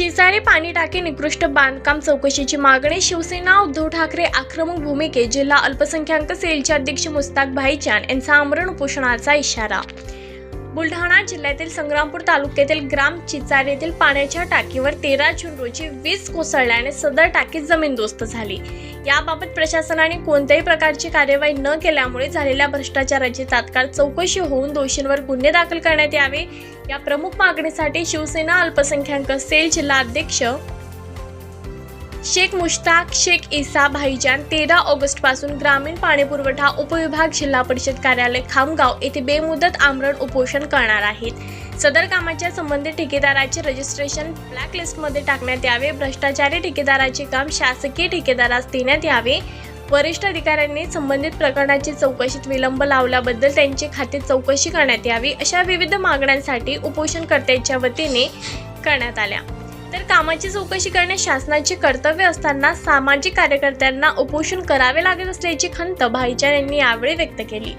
चिचाळे पाणी टाकी निकृष्ट बांधकाम चौकशीची मागणी शिवसेना उद्धव ठाकरे आक्रमक भूमिकेत जिल्हा अल्पसंख्याक सेलचे अध्यक्ष मुस्ताक भाईचान यांचा आमरण उपोषणाचा इशारा. बुलढाणा जिल्ह्यातील संग्रामपूर तालुक्यातील ग्राम चिचार येथील पाण्याच्या टाकीवर तेरा जून रोजी वीज कोसळल्याने सदर टाकी जमीनदोस्त झाली. याबाबत प्रशासनाने कोणत्याही प्रकारची कार्यवाही न केल्यामुळे झालेल्या भ्रष्टाचाराची तात्काळ चौकशी होऊन दोषींवर गुन्हे दाखल करण्यात यावे. या प्रमुख मागणीसाठी शिवसेना अल्पसंख्याक सेल जिल्हाध्यक्ष शेख मुश्ताक शेख इसा भाईजान तेरा ऑगस्टपासून ग्रामीण पाणीपुरवठा उपविभाग जिल्हा परिषद कार्यालय खामगाव येथे बेमुदत आमरण उपोषण करणार आहेत. सदर कामाच्या संबंधित ठेकेदाराचे रजिस्ट्रेशन ब्लॅक लिस्टमध्ये टाकण्यात यावे. भ्रष्टाचारी ठेकेदाराचे काम शासकीय ठेकेदारास देण्यात यावे. वरिष्ठ अधिकाऱ्यांनी संबंधित प्रकरणाची चौकशीत विलंब लावल्याबद्दल त्यांचे खाते चौकशी करण्यात यावी अशा विविध मागण्यांसाठी उपोषणकर्त्यांच्या वतीने करण्यात आल्या. तर कामाची चौकशी करणे शासनाचे कर्तव्य असताना सामाजिक कार्यकर्त्यांना उपोषण करावे लागत असल्याची खंत भाईचार यांनी यावेळी व्यक्त केली.